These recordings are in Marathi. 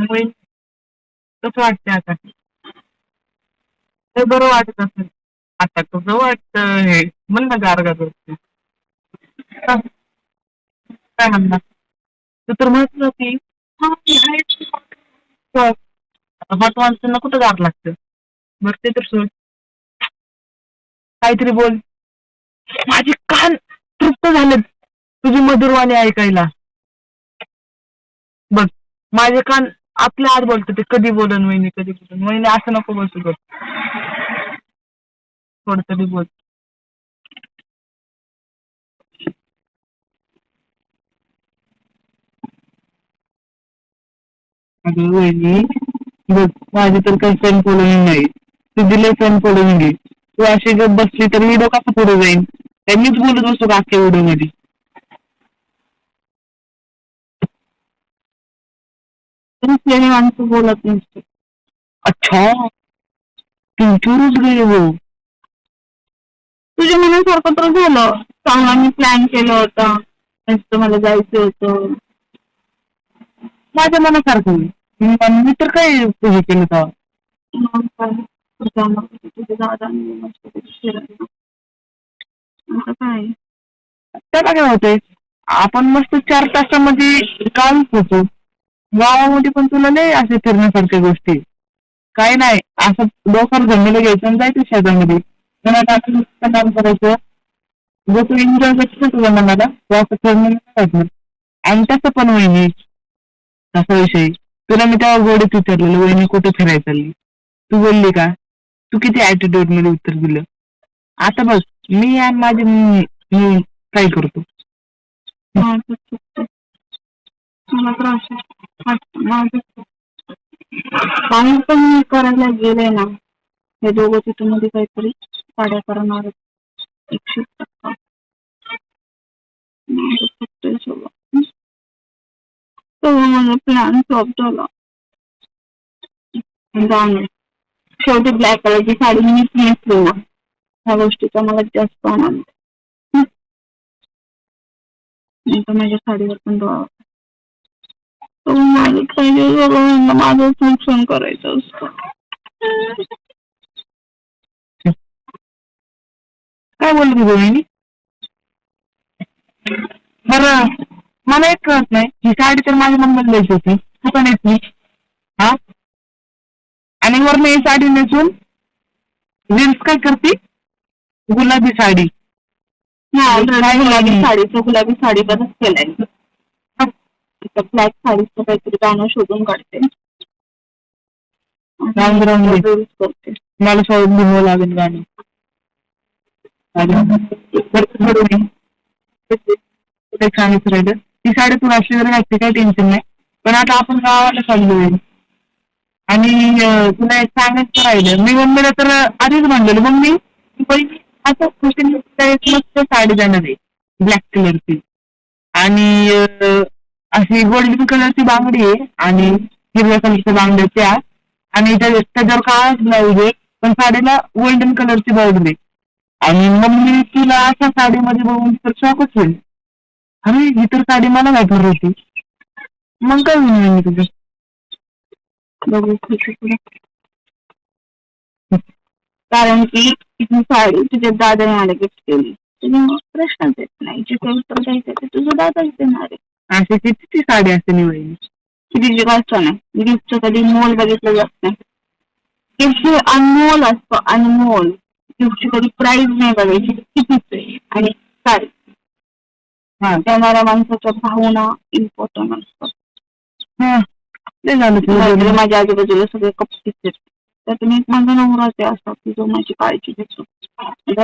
त्यामुळे कसं वाटतंय आता. तर बरं वाटत असेल. आता कसं वाटतं हे. म्हण ना गारगा काय म्हणणार? तू तर म्हटलं की आता हॉट माणसांना कुठं गार लागतं? बरं ते तर सोड. काहीतरी बोल. माझे कान तृप्त झालेत. तुझी मधुरवाणी ऐकायला. बघ माझे कान आपल्या आत बोलतो ते कधी बोलन वहिनी कधी बोलन? वहिनी असं नको बोलतो बघ थोडं तरी बोल. अगं वहिनी बघ माझी तर काही फ्रेंड फॉलोइंग नाही. तुझी लय फ्रेंड फॉलोइंग आहे. तू अशी जर बसली तर व्हिडिओ कसा पुढे जाईल त्यांनीच बोलत बसतो का अख्ख्या व्हिडिओमध्ये? तरी माणसं बोलत नसते. अच्छा तुमच्यावरच गेले हो. तुझ्या मनासारखं तर झालं. चांगला मी प्लॅन केलं होतं. नुसतं मला जायचं होतं. माझ्या मनासारखं मी मी तर काय हे केलं का? काय? त्याला काय होतंय? आपण मस्त चार तासामध्ये काम होतो. गावामध्ये पण तुला नाही असे फिरण्यासारख्या गोष्टी काय नाही असं डोक्यावर जमिनीला घ्यायचं आणि जायचं शेतामध्ये त्यांना टाकून काम करायचं जसं तू एन्जॉय करतो तुझ्या मनाला तो असं फिरणं पाहिजे आणि तसं पण वहिनी तसा विषय तुला मी तेव्हा गोडीत विचारलेलं वहिनी कुठे फिरायला चालली तू बोलली का तू किती ऍटिट्यूडमध्ये उत्तर दिलं आता बघ मी आणि माझी मी काय करतो मला त्रास काही पण करायला गेले ना हे दोघं तिथून मध्ये काहीतरी साड्या करणार एकशे टक्का माझं माझा प्लॅन फ्लॉप झाला जाऊन शेवटी ब्लॅक कलरची साडी मी नेसली ना ह्या गोष्टीचा मला जास्त आनंद नाही तर माझ्या साडीवर पण माझं पाहिजे सगळं माझंच नुकसान करायचं असतं. काय बोलली बहिणी? बरं मला एक कळत नाही ही साडी तर माझ्या मम्मीला द्यायची होती. तू का नेसली हा? आणि वरनं ही साडी नेसून रील्स काय करते? गुलाबी साडी. गुलाबी साडीचं गुलाबी साडी बरंच केलंय. ब्लॅक साडीचं काहीतरी गाणं शोधून काढते. करते मला शोधून लिहावं लागेल गाणं. कुठे छान राहिलं ती साडी तुला असली जरी घातली काही टेन्शन नाही. पण आता आपण गावाला चाललोय आणि अं, तुला एक सांगायचं राहिलं. मी मम्मीला तर आधीच म्हणलेलं. मम्मी ती पहिली असं मस्त साडी देणार आहे. ब्लॅक कलरची आणि अं, अशी गोल्डन कलरची बांगडी आहे आणि हिरव्या कलरच्या बांगड्या त्या. आणि त्या- त्याच्यावर काळाच ब्लाऊज आहे पण साडीला गोल्डन कलरची बॉर्डर आहे. आणि मम्मी तिला अशा साडीमध्ये बघून तर शॉकच होईल. अरे ही तर साडी मला भेटणार होती. मग काय म्हणून मी तुझं बघू कारण की तिथून साडी तुझ्या दादाने मला गिफ्ट केली. त्याच्यामुळे प्रश्नच येत नाही. जिथे उत्तर द्यायचं ते तुझं दादाच देणार आहे. अशी किती साडी असते निवडली किती गोष्ट नाही गिफ्टचं कधी मोल बघितलं जात नाही. गिफ्ट अनमोल असतं अनमोल गिफ्टची कधी प्राईज नाही बघायची कितीच आहे आणि साडी. देणाऱ्या माणसाच्या भावना इम्पॉर्टंट असतात ते माझ्या आजूबाजूला सगळे आहेत त्यातून एक माझा नवराच आहे असा की जो माझी काळजी घेतो.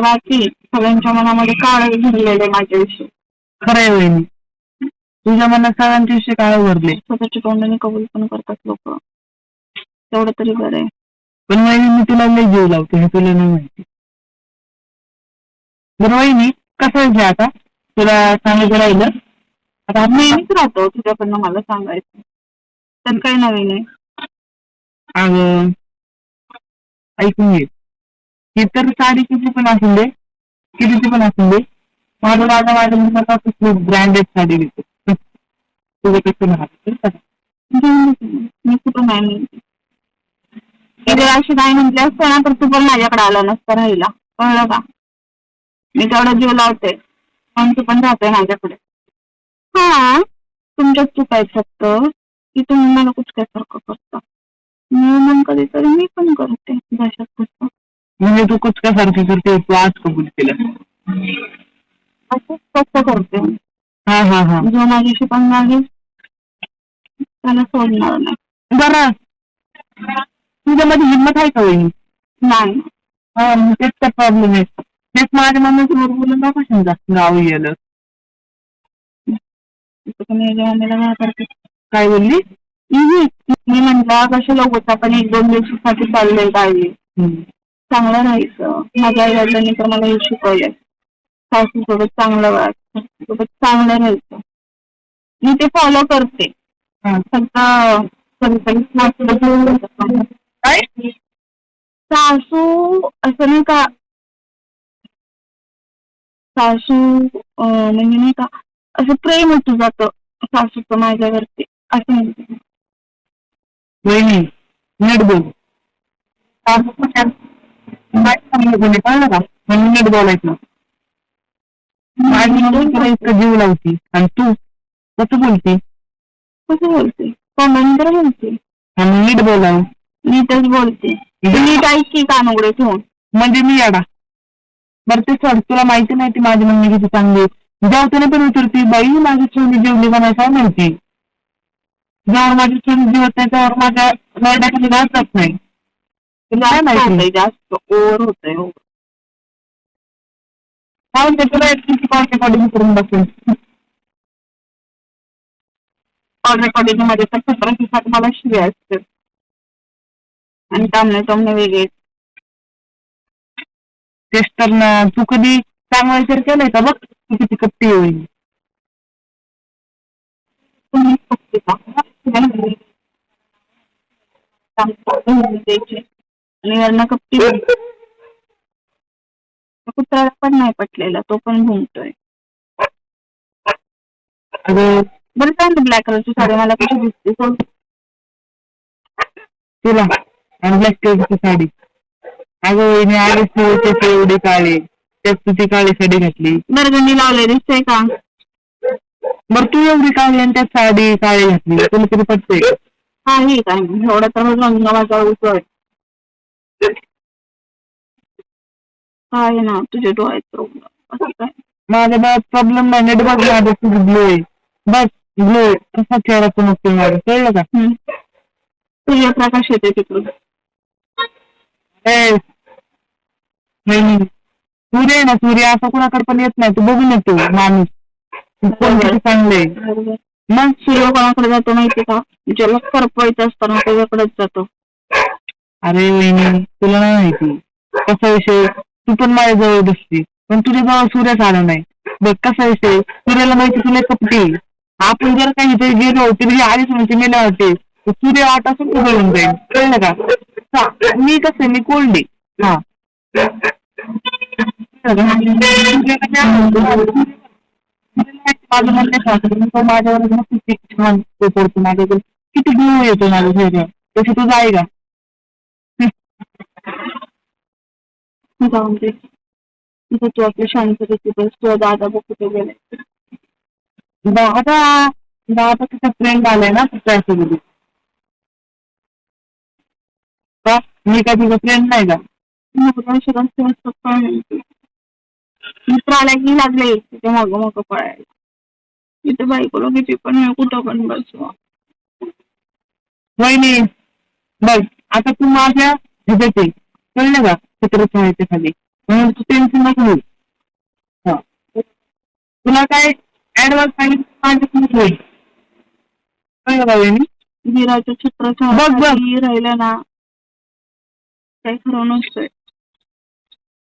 बाकी सगळ्यांच्या मनामध्ये काळ भरलेलं आहे माझ्याविषयी. खरंय वहिनी. तुझ्या मनात सगळ्यांच्या विषयी काळ भरले स्वतःच्या तोंडाने कबूल पण करतात लोक. तेवढं तरी बरं आहे. पण वहिनी मी तुला लई जीव लावते हे तुला नाही माहिती. बरं वहिनी कसं आहे हे आता? तुला सांगायचं राहिलं? आता आपण नेहमीच राहतो तुझ्याकडनं मला सांगायचं. तर काही नवीन आहे. अगं ऐकून घे. ही तर साडी किती पण असून दे कितीची पण असून दे. माझं दादा माझ्या मुलाला ब्रँडेड साडी घेतो तुझं मी कुठं नाही म्हणते अशी नाही म्हटली असते ना तर तू पण माझ्याकडे आला नसता राहिला कळलं का मी तेवढा जीव लावते पण तू पण राहतोय माझ्याकडे हा तुमच्याच चूक आहेत फक्त की तुम्ही मला कुछ काय फरक करता मी मग कधीतरी मी पण करते भाषात कसं म्हणजे तू कुछ काय फरक करते तू आज कबूल केलं असंच कसं करते हा हा हा जो माझ्याशी पण आहे त्याला सोडणार नाही. बरं. तुझ्यामध्ये हिंमत आहे का वहिनी? नाही. हा तेच तर प्रॉब्लेम आहे. तेच माझ्या मम्मी समोर बोलून दाखव समजा. गाव गेलं मम्मीला काय करते. काय बोलली. मी म्हंटल कशाला उगाच आपण एक दोन दिवसासाठी चाललोय काय चांगलं राहायचं. माझ्या आई वडिलांनी तर मला हे शिकवलंय. सासू सोबत चांगलं वागायचं सोबत चांगलं राहायचं. मी ते फॉलो करते. काय सासू असं नाही का सासू अं, म्हणजे नाही का असं प्रेम होतं जातं. सासूचं माझ्यावरती. असं म्हणते वहिनी नीट बोल. चांगलं बोलले कळलं का म्हणून नीट बोलायचं. माझी इतकं जीव लावती. आणि तू कसं बोलते कसं बोलते? कोणानंतर बोलते. आणि नीट बोलावं नीटच बोलते. नीट ऐक की कान उघडे ठेवून. म्हणजे मी येडा. बरं ते सोड. तुला माहिती नाही ती माझी मम्मी किती चांगली. जेवताना पण विचारते बाई माझी छोटी जेवली का नाही काय माहिती? जेव्हा माझी छोटी जेवत नाही त्यावर माझ्या नरड्याखाली घास जात नाही. तुला काय जास्त माहिती? जास्त ओव्हर होतंय हो काय म्हणते तुला एक किती पावते कॉलेज करून बसेल. कॉल कॉलेजमध्ये तर सतरा दिवसात मला शिव्या असते आणि तामणे टोमणे वेगळे. तेच तर ना तू कधी चांगला विचार केलाय का बघ? तू किती कप्टी होईल. तुम्ही आणि पण नाही पटलेला तो पण घुमतोय अगं बरं सांग ब्लॅक कलरची साडी मला कशी दिसते सांग. तुला. आणि ब्लॅक कलरची साडी. अगं वहिनी आलीच एवढे काळे. त्यात तू ती काळी साडी घातली. बरगंडी लावले दिसतंय का? बरं तू एवढी काळी आणि त्यात साडी काळी घातली. तुला तरी पटतंय? का? काही काय एवढा तर रंग माझा उचळ काय ना तुझे डोळ्यात प्रॉब्लेम. काय? माझ्या बाळात प्रॉब्लेम नाही नेट बघ माझं तुझं ग्लो आहे. बस. आहे कसा चेहरा चमकतोय माझा कळलं का. सूर्यप्रकाश येते तिकडून वहिनी सूर्य आहे ना सूर्य असं कोणाकडे पण येत नाही तू बघून येतो माणूस. तू कोण किती चांगले मग सूर्य कोणाकडे जातो माहिती का? ज्याला करपवायचं असतं ना त्याच्याकडेच जातो. अरे वहिनी तुला नाही माहिती. कसा विषय? तू पण माझ्या जवळ बसती. पण तुझ्या जवळ सूर्यच आला नाही बघ कसा विषय? सूर्याला माहिती तुला कपटी आहे. आपण जर काही इथे गेलो तरी आधीच म्हणते मी नाही सूर्य वाट असं उघडून जाईल. कळलं का? मी कसं आहे, मी कोल्ड. आहे हा. माझं तो माझ्यावर किती छान तो पडतो माझ्याकडे किती ग्लो येतो माझ्या शरीर तशी तुझं आहे का? जाऊन दे. तिथे तू आपल्या शांत तू दादा बघ कुठे गेलाय दादा दादा तिचा फ्रेंड आलाय ना त्याच्यासोबत का? मी का तुझा फ्रेंड नाही का? मित्र आलाय की लागले. तिथे मग मग पळायला. तिथे बायकोला किती पण मी कुठं पण बसवा. वहिनी बघ आता तू माझ्या ह्याच्यात आहे कळलं का? चित्र खाली. म्हणून तू टेन्शन नको होईल तुला काय ऍडव्हान्स सांगितलं होईल कळलं का वहिनी विराच्या छत्राच्या बघ, बघ. राहिलं ना काही खरं नसतंय.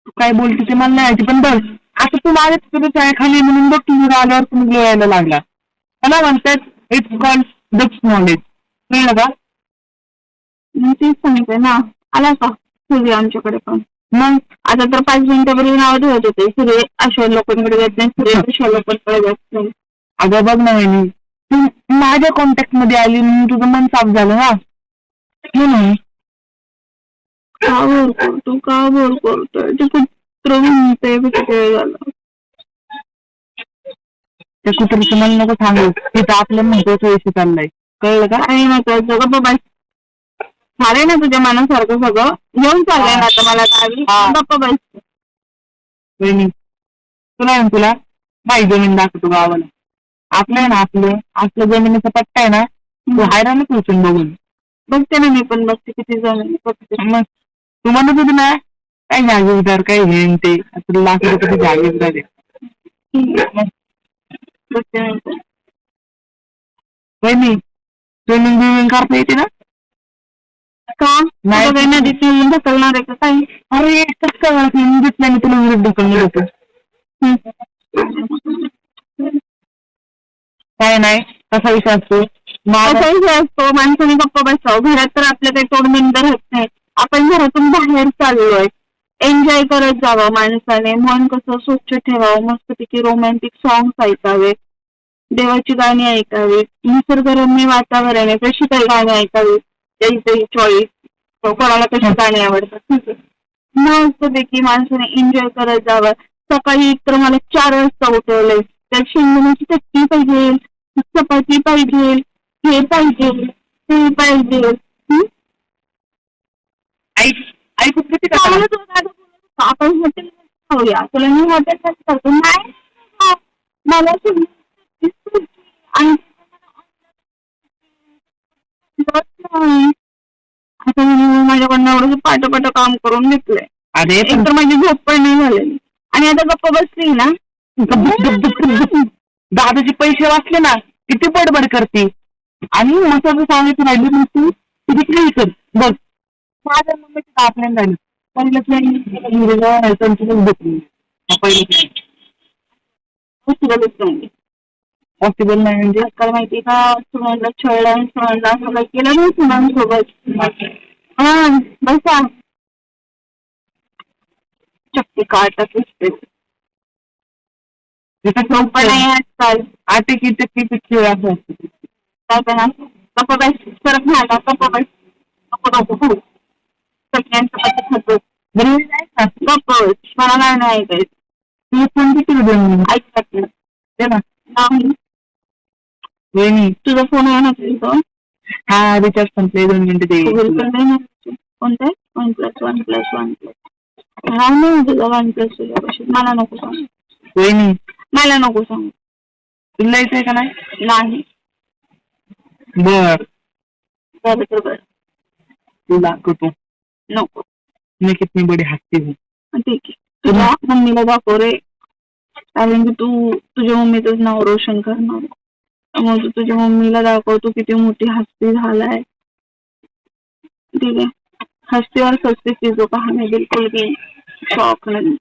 तू काय बोलते ते मला नाही पण बघ आता तू माझ्या छत्रछाया खाली म्हणून बघ तुझ्या आल्यावर तुम्ही यायला लागला. मला म्हणतात इट्स कॉल्ड दक्ष नॉलेज कळलं का? मी तेच सांगते ना. आला का? सूर्य आमच्याकडे पण. मग आता तर पाच मिनिटापूर्वी नाव ठेवत होते. सूर्य अशा लोकांकडे जात नाही. सूर्य अशा लोकांकडे जात नाही. अगं बघ ना वहिनी. तू माझ्या कॉन्टॅक्टमध्ये आली म्हणून तुझं मन साफ झालं ना? म्हणून का बोर करतो? का बोर करतोय? ते कुत्र म्हणते वेळ झालं. त्या कुत्रीचं मला नको सांगू. तिथं आपलं विषय चाललाय. कळलं का? महत्वाचं गप्पा बाय. झालंय ना तुझ्या मनासारखं सगळं? येऊन चाललंय ना आता मला गावी हा. गप्पा वहिनी तुला आहे ना तुला बाई जमीन दाखवतो गावाला. आपलं आहे ना आपलं आपलं जमिनीचा पट्टा आहे ना तो हैराणच उचून बघून. बघते ना मी पण बघते किती जण बघते. मग तू म्हणत होती ना काय जागीरदार काय हे न ते. आता लाख रुपये जागीरदार आहे. बघते मी पण. वहिनी करता येते ना? काय नाही कसा विषय असतो विषय असतो माणसाने गप्पा बसावं घरात तर आपलं काही तोडमेंद राहत नाही आपण घरातून बाहेर चाललोय एन्जॉय करत जावं माणसाने मन कसं स्वच्छ ठेवावं मस्तपैकी रोमॅन्टिक सॉंग्स ऐकावे देवाची गाणी ऐकावी निसर्गरम्य वातावरण आहे तशी काही गाणी ऐकावी त्याची चॉईस कोणाला कशी गाणी आवडतात. मस्तपैकी माणसाने एन्जॉय करत जावं. सकाळी एक तर मला चार वाजता उठवलंय. तर शेंगदाण्याची चटणी पाहिजे चपाती पाहिजे हे पाहिजे ते पाहिजे. आपण हॉटेल खाऊया तुला मी हॉटेल करतो नाही मला आणि नाही. आता मी माझ्याकडनं एवढं पाठ काम करून घेतलंय. अरे एक तर माझी झोप पण नाही झालेली. आणि आता गप्प बसली ना. दादाचे पैसे वाचले ना किती बडबड करते. आणि महत्वाचं सांगायचं राहिलं मग तू किती काही कर बघ. माझ्या मम्मीचं आपल्याला राहिलं पहिलं पहिलं तुला दिसतो पॉसिबल नाही म्हणजे. आजकाल माहिती का सुनांना छळलं आणि सुनांना सगळं केलं ना सुनांसोबत हा बसा. चक्की काटत असते सोपं नाही आजकाल. आटे की टक्के खेळ असं असतं काय गप्पा बस सरक झाला गप्पा बस हो. सगळ्यांचं गप्प बस मला नाही ऐकायचं. तू फोन किती दोन ऐकतात ना. वहिनी तुझा फोन आहे ना तुझं हा रिचार्ज संपले दोन मिनिटं दे. ना कोणतं? One plus one plus one plus हा नाही तुझा वन प्लस तुझ्यापाशी मला नको सांग. वहिनी मला नको सांग. तुला यायचंय का नाही? नाही. बर. बरं तर बरं. तू दाखवतो. नको. मैं कितनी बड़ी हस्ती हूँ ठीक आहे. तुझ्या मम्मीला दाखव रे. कारण की तू तुझ्या मम्मीचंच नाव रोशन करणार. तू तुझ्या मम्मीला दाखव तू किती मोठी हस्ती झालाय. ठीक आहे? हस्ती और सस्ती चीजों का हमें बिल्कुल भी शौक नहीं.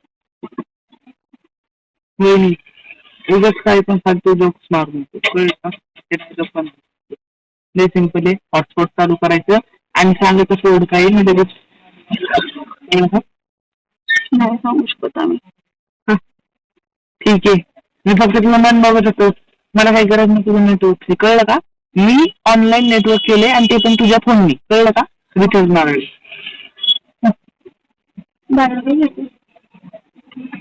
वहिनी उगाच काय पण सांगतो जोक्स मारू नको. कळलं का? ते नाही joke पण. लय सिंपल आहे. हॉटस्पॉट चालू करायचं. आणि सांगायचं सोड काही मी लगेच? नाही सांगू शकत आम्ही. ठीक आहे. मी फक्त तुला मन बघत होतो. मला काही गरज नाही तुझं नेटवर्कची कळलं का? मी ऑनलाईन नेटवर्क केले आणि ते पण तुझ्या फोननी कळलं का? रिचार्ज मारले बरोबर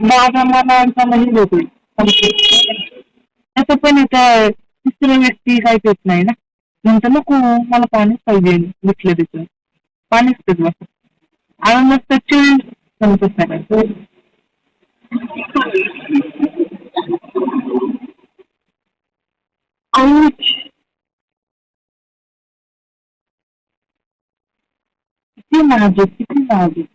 माझा मला तसं पण आता तिसरी व्यक्ती काय पेत नाही ना. म्हणतं नको मला पाणीच पाहिजे. घेतलं तिथं. पाणीच पेत बस. आणि मस्त चिळ समजत नाही. Ouch. किती नाजूक किती नाजूक